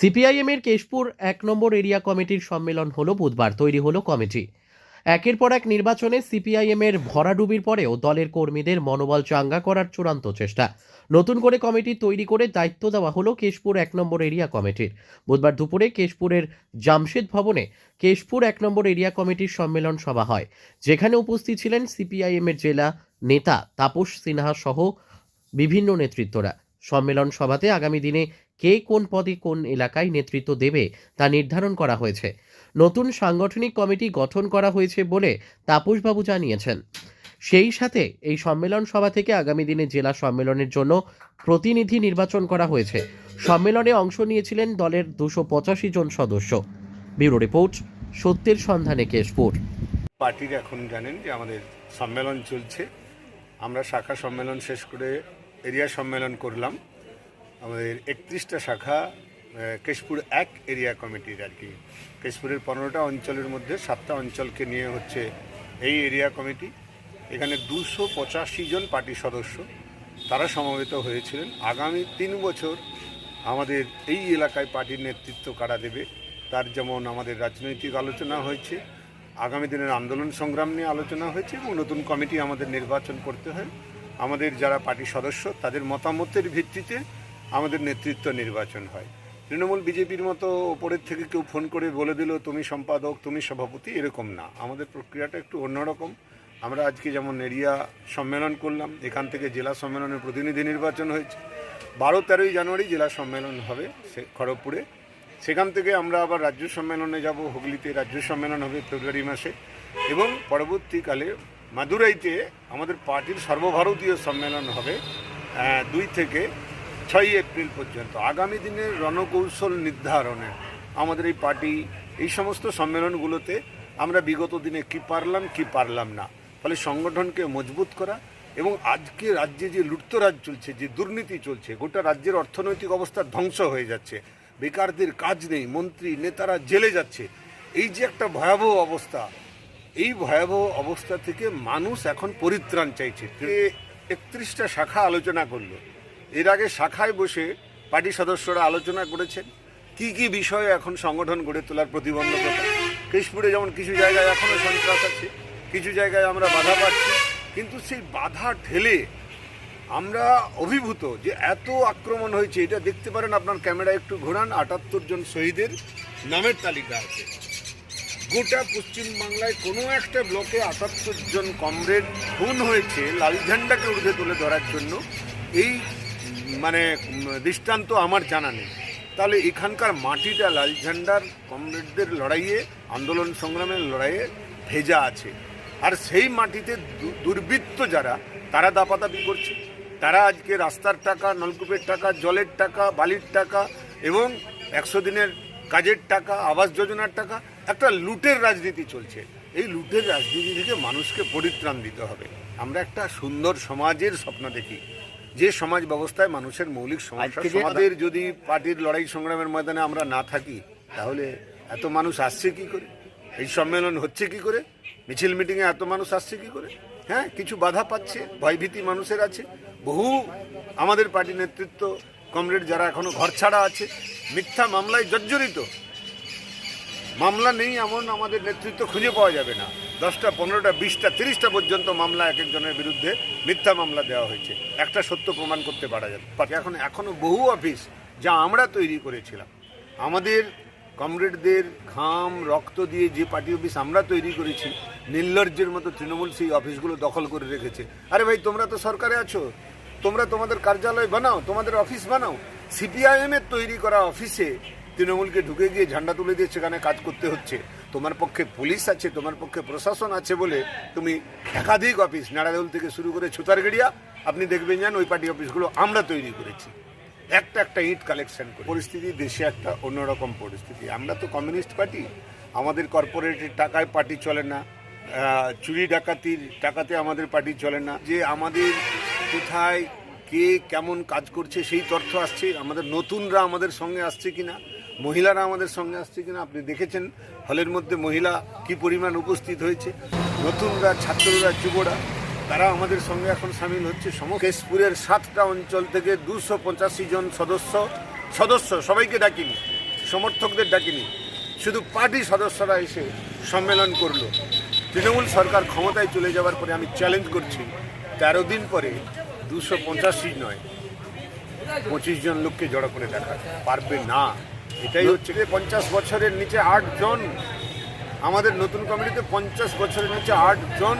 সিপিআইএমের কেশপুর এক নম্বর এরিয়া কমিটির সম্মেলন হলো বুধবার, তৈরি হলো কমিটি। একের পর এক নির্বাচনে সিপিআইএমের ভরাডুবির পরেও দলের কর্মীদের মনোবল চাঙ্গা করার চূড়ান্ত চেষ্টা। নতুন করে কমিটি তৈরি করে দায়িত্ব দেওয়া হলো কেশপুর এক নম্বর এরিয়া কমিটির। বুধবার দুপুরে কেশপুরের জামশেদ ভবনে কেশপুর এক নম্বর এরিয়া কমিটির সম্মেলন সভা হয়। যেখানে উপস্থিত ছিলেন সিপিআইএমের জেলা নেতা তাপস সিনহা সহ বিভিন্ন নেতৃত্বরা। সম্মেলন সভাতে আগামী দিনে কে কোন পদে কোন এলাকায় নেতৃত্ব দেবে তা নির্ধারণ করা হয়েছে। নতুন সাংগঠনিক কমিটি গঠন করা হয়েছে বলে তাপসবাবু জানিয়েছেন। সেই সাথে এই সম্মেলন সভা থেকে আগামী দিনে জেলা সম্মেলনের জন্য প্রতিনিধি নির্বাচন করা হয়েছে। সম্মেলনে অংশ নিয়েছিলেন দলের দুশো পঁচাশি জন সদস্য। ব্যুরো রিপোর্ট, সত্যের সন্ধানে কেশপুর। পার্টির এখন জানেন যে আমাদের সম্মেলন চলছে। আমরা শাখা সম্মেলন শেষ করে এরিয়া সম্মেলন করলাম। আমাদের একত্রিশটা শাখা কেশপুর এক এরিয়া কমিটির আর কি। কেশপুরের পনেরোটা অঞ্চলের মধ্যে সাতটা অঞ্চলকে নিয়ে হচ্ছে এই এরিয়া কমিটি। এখানে দুশো পঁচাশি জন পার্টি সদস্য, তারা সমবেত হয়েছিলেন। আগামী তিন বছর আমাদের এই এলাকায় পার্টির নেতৃত্ব কারা দেবে, তার যেমন আমাদের রাজনৈতিক আলোচনা হয়েছে, আগামী দিনের আন্দোলন সংগ্রাম নিয়ে আলোচনা হয়েছে এবং নতুন কমিটি আমাদের নির্বাচন করতে হয়। আমাদের যারা পার্টি সদস্য, তাদের মতামতের ভিত্তিতে আমাদের নেতৃত্ব নির্বাচন হয়। তৃণমূল বিজেপির মতো ওপরের থেকে কেউ ফোন করে বলে দিল, তুমি সম্পাদক, তুমি সভাপতি, এরকম না। আমাদের প্রক্রিয়াটা একটু অন্যরকম। আমরা আজকে যেমন এরিয়া সম্মেলন করলাম, এখান থেকে জেলা সম্মেলনের প্রতিনিধি নির্বাচন হয়েছে। বারো তেরোই জানুয়ারি জেলা সম্মেলন হবে সে খড়গপুরে। সেখান থেকে আমরা আবার রাজ্য সম্মেলনে যাব, হুগলিতে রাজ্য সম্মেলন হবে ফেব্রুয়ারি মাসে। এবং পরবর্তীকালে মাদুরাইতে আমাদের পার্টির সর্বভারতীয় সম্মেলন হবে দুই থেকে ছয়ই এপ্রিল পর্যন্ত। আগামী দিনের রণকৌশল নির্ধারণে আমাদের এই পার্টি, এই সমস্ত সম্মেলনগুলোতে আমরা বিগত দিনে কি পারলাম কি পারলাম না, ফলে সংগঠনকে মজবুত করা এবং আজকে রাজ্যে যে লুটতরাজ চলছে, যে দুর্নীতি চলছে, গোটা রাজ্যের অর্থনৈতিক অবস্থা ধ্বংস হয়ে যাচ্ছে, বেকারদের কাজ নেই, মন্ত্রী, নেতারা জেলে যাচ্ছে, এই যে একটা ভয়াবহ অবস্থা, এই ভয়াবহ অবস্থা থেকে মানুষ এখন পরিত্রাণ চাইছে। একত্রিশটা শাখা আলোচনা করল এর আগে শাখায় বসে পার্টি সদস্যরা আলোচনা করেছেন। কি কি বিষয়ে এখন সংগঠন গড়ে তোলার প্রতিবন্ধকতা? কেশপুরে যেমন কিছু জায়গায় এখনও সন্ত্রাস আছে, কিছু জায়গায় আমরা বাধা পাচ্ছি, কিন্তু সেই বাধা ঠেলে আমরা অভিভূত যে এত আক্রমণ হয়েছে, এটা দেখতে পারেন আপনার ক্যামেরা একটু ঘোরান, আটাত্তর জন শহীদের নামের তালিকা আছে। গোটা পশ্চিমবাংলায় কোনো একটা ব্লকে আটাত্তর জন কমরেড, খুন হয়েছে, লাল ঝান্ডাকে উর্ধে তুলে ধরার জন্য। এই মানে দৃষ্টান্ত আমার জানা নেই। তাহলে এখানকার মাটিটা লাল ঝান্ডার কমরেডদের লড়াইয়ে, আন্দোলন সংগ্রামের লড়াইয়ে ভেজা আছে। আর সেই মাটিতে দুর্বৃত্ত যারা, তারা দাপাদাপি করছে। তারা আজকে রাস্তার টাকা, নলকূপের টাকা, জলের টাকা, বালির টাকা এবং একশো দিনের কাজের টাকা, আবাস যোজনার টাকা, একটা লুটের রাজনীতি চলছে। এই লুটের রাজনীতি থেকে মানুষকে পরিত্রাণ দিতে হবে। আমরা একটা সুন্দর সমাজের স্বপ্ন দেখি। যে সমাজ ব্যবস্থায় মানুষের মৌলিক সমস্যা আমাদের যদি পার্টির লড়াই সংগ্রামের ময়দানে আমরা না থাকি তাহলে এত মানুষ আসছে কি করে? এই সম্মেলন হচ্ছে কি করে? মিছিল মিটিংয়ে এত মানুষ আসছে কি করে? হ্যাঁ কিছু বাধা পাচ্ছে ভয়ভীতি মানুষের আছে। বহু আমাদের পার্টি নেতৃত্ব কমরেড যারা এখনও ঘর ছাড়া আছে মিথ্যা মামলায় জর্জরিত। মামলা নেই এমন আমাদের নেতৃত্ব খুঁজে পাওয়া যাবে না। দশটা, পনেরোটা, বিশটা, তিরিশটা পর্যন্ত মামলা এক একজনের বিরুদ্ধে মিথ্যা মামলা দেওয়া হয়েছে। একটা সত্য প্রমাণ করতে পারা যাবে। এখন এখনও বহু অফিস যা আমরা তৈরি করেছিলাম। আমাদের কমরেডদের ঘাম, রক্ত দিয়ে যে পার্টি অফিস আমরা তৈরি করেছি, নির্লজ্জের মতো তৃণমূল সেই অফিসগুলো দখল করে রেখেছে। আরে ভাই, তোমরা তো সরকারে আছো। তোমরা তোমাদের কার্যালয় বানাও, তোমাদের অফিস বানাও। সিপিআইএম এর তৈরি করা অফিসে তৃণমূলকে ঢুকে গিয়ে ঝান্ডা তুলে দিয়ে সেখানে কাজ করতে হচ্ছে। তোমার পক্ষে পুলিশ আছে, তোমার পক্ষে প্রশাসন আছে বলে তুমি একাধিক অফিস নাড়াদল থেকে শুরু করে ছুতারগেড়িয়া আপনি দেখবেন যেন ওই পার্টি অফিসগুলো আমরা তৈরি করেছি। একটা একটা ইট কালেকশন করে পরিস্থিতি দেশে একটা অন্যরকম পরিস্থিতি। আমরা তো কমিউনিস্ট পার্টি। আমাদের কর্পোরেটের টাকায় পার্টি চলে না। চুরি ডাকাতির টাকাতে আমাদের পার্টি চলে না। যে আমাদের কোথায়, কে কেমন কাজ করছে সেই তথ্য আসছে। আমাদের নতুনরা আমাদের সঙ্গে আসছে কিনা। মহিলারা আমাদের সঙ্গে আসছে কিনা আপনি দেখেছেন হলের মধ্যে মহিলা কি পরিমাণ উপস্থিত হয়েছে। নতুনরা, ছাত্ররা, যুবরা, তারা আমাদের সঙ্গে এখন সামিল হচ্ছে। কেশপুরের সাতটা অঞ্চল থেকে দুশো পঁচাশি জন সদস্য। সদস্য, সবাইকে ডাকিনি। সমর্থকদের ডাকিনি। শুধু পার্টি সদস্যরা এসে সম্মেলন করল। তৃণমূল সরকার ক্ষমতায় চলে যাওয়ার পরে আমি চ্যালেঞ্জ করছি। তেরো দিন পরে দুশো পঞ্চাশি নয়, পঁচিশ জন লোককে জড়ো করে দেখা। পারবে না। এটাই হচ্ছে যে পঞ্চাশ বছরের নিচে আট জন আমাদের নতুন কমিটিতে পঞ্চাশ বছরের নিচে আট জন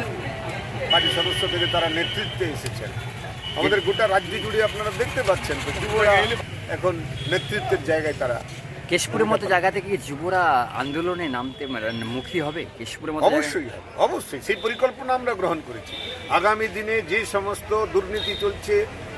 পার্টি সদস্য থেকে তারা নেতৃত্বে এসেছেন। আমাদের গোটা রাজ্য জুড়ে আপনারা দেখতে পাচ্ছেন তো যুবরা এখন নেতৃত্বের জায়গায় তারা কেশপুরের মতো জায়গা থেকে যুবরা আন্দোলনে নামতে মানে মুখী হবে? কেশপুরের মতো অবশ্যই হবে অবশ্যই। সেই পরিকল্পনা আমরা গ্রহণ করেছি। আগামী দিনে যে সমস্ত দুর্নীতি চলছে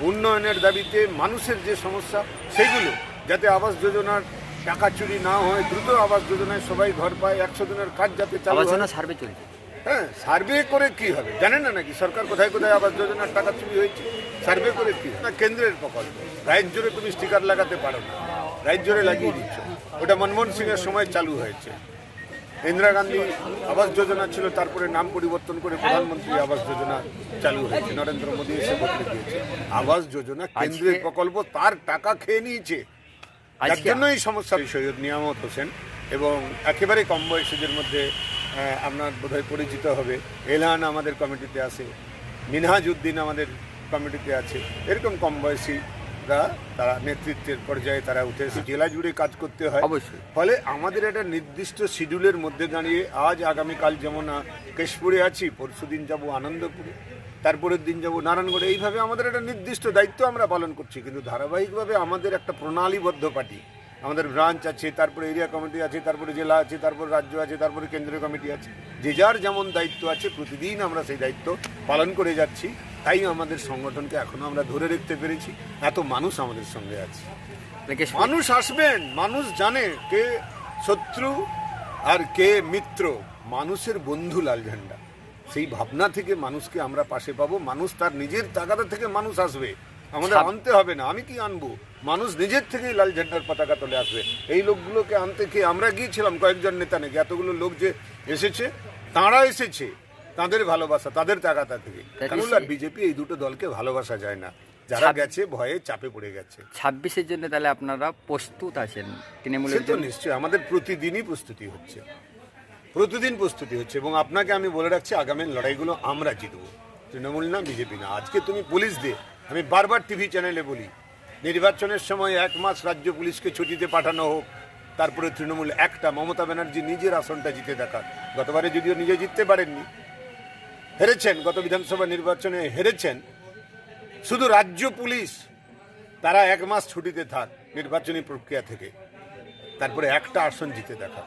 উন্নয়নের দাবিতে মানুষের যে সমস্যা সেগুলো যাতে আবাস যোজনার টাকা চুরি না হয় দ্রুত আবাস যোজনায় সবাই ঘর পায় একশো দিনের কাজ যাতে চালু হয়। সার্ভে চলছে। হ্যাঁ সার্ভে করে কি হবে? জানেন না নাকি? সরকার কোথায় কোথায় আবাস যোজনার টাকা চুরি হয়েছে? সার্ভে করে কি? না কেন্দ্রের প্রকল্প। রাজ্যরে তুমি স্টিকার লাগাতে পারো না। রাজ্যরে লাগিয়ে দিচ্ছ। ওটা মনমোহন সিং এর সময় চালু হয়েছে। ইন্দিরা গান্ধী আবাস যোজনা ছিল তারপরে নাম পরিবর্তন করে প্রধানমন্ত্রী আবাস যোজনা চালু হয়েছে। নরেন্দ্র মোদী এসে বদলে দিয়েছে। আবাস যোজনা কেন্দ্রের প্রকল্প তার টাকা খেয়ে নিয়েছে। যার আজকে জন্য এই সমস্যা সৈয়দ নিয়ামত হোসেন এবং একেবারে কম বয়সীদের মধ্যে আপনার বোধহয় পরিচিত হবে। এলহান আমাদের কমিটিতে আছে মিনহাজ উদ্দিন আমাদের কমিটিতে আছে। এরকম কম বয়সীরা তারা নেতৃত্বের পর্যায়ে তারা উঠে এসে জেলা জুড়ে কাজ করতে হয়। অবশ্যই। ফলে আমাদের একটা নির্দিষ্ট শিডিউলের মধ্যে দাঁড়িয়ে আজ আগামীকাল যেমন কেশপুরে আছি পরশু দিন যাব আনন্দপুরে। তারপরের দিন যাব নারায়ণগড়ে। এইভাবে আমাদের একটা নির্দিষ্ট দায়িত্ব আমরা পালন করছি। কিন্তু ধারাবাহিকভাবে আমাদের একটা প্রণালীবদ্ধ পার্টি। আমাদের ব্রাঞ্চ আছে তারপরে এরিয়া কমিটি আছে তারপরে জেলা আছে তারপরে রাজ্য আছে তারপরে কেন্দ্রীয় কমিটি আছে। যে যার যেমন দায়িত্ব আছে প্রতিদিন আমরা সেই দায়িত্ব পালন করে যাচ্ছি। তাই আমাদের সংগঠনকে এখনও আমরা ধরে রাখতে পেরেছি। এত মানুষ আমাদের সঙ্গে আছে। মানুষ আসবেন মানুষ জানে কে শত্রু আর কে মিত্র। মানুষের বন্ধু লাল ঝান্ডা। সেই ভাবনা থেকে মানুষকে আমরা পাশে পাবো। মানুষ তার নিজের তাগাদা থেকে মানুষ আসবে। আমাদের আনতে হবে না আমি কি আনব? মানুষ নিজের থেকেই লাল ঝান্ডার পতাকা তোলে আসবে। এই লোকগুলোকে আনতে কি আমরা গিয়েছিলাম কয়েকজন নেতা নাকি এতগুলো লোক যে এসেছে তাঁরা এসেছে তাদের ভালোবাসা তাদের তাগাদা থেকে। তা বিজেপি এই দুটো দলকে ভালোবাসা যায় না। যারা গেছে ভয়ে চাপে পড়ে গেছে। ছাব্বিশের জন্য তাহলে আপনারা প্রস্তুত আছেন? তৃণমূলের তো জন্য? নিশ্চয়ই আমাদের প্রতিদিনই প্রস্তুতি হচ্ছে। প্রতিদিন প্রস্তুতি হচ্ছে এবং আপনাকে আমি বলে রাখছি, আগামী লড়াইগুলো আমরা জিতবো। তৃণমূল না, বিজেপি না। আজকে তুমি পুলিশ দে আমি বারবার টিভি চ্যানেলে বলি, নির্বাচনের সময় এক মাস রাজ্য পুলিশকে ছুটিতে পাঠানো হোক, তারপরে তৃণমূল একটা, মমতা ব্যানার্জি নিজের আসনটা জিতে দেখা গতবারে যদিও নিজে জিততে পারেননি, হেরেছেন, গত বিধানসভা নির্বাচনে হেরেছেন। শুধু রাজ্য পুলিশ, তারা এক মাস ছুটিতে থাক, নির্বাচনী প্রক্রিয়া থেকে। তারপরে একটা আসন জিতে দেখা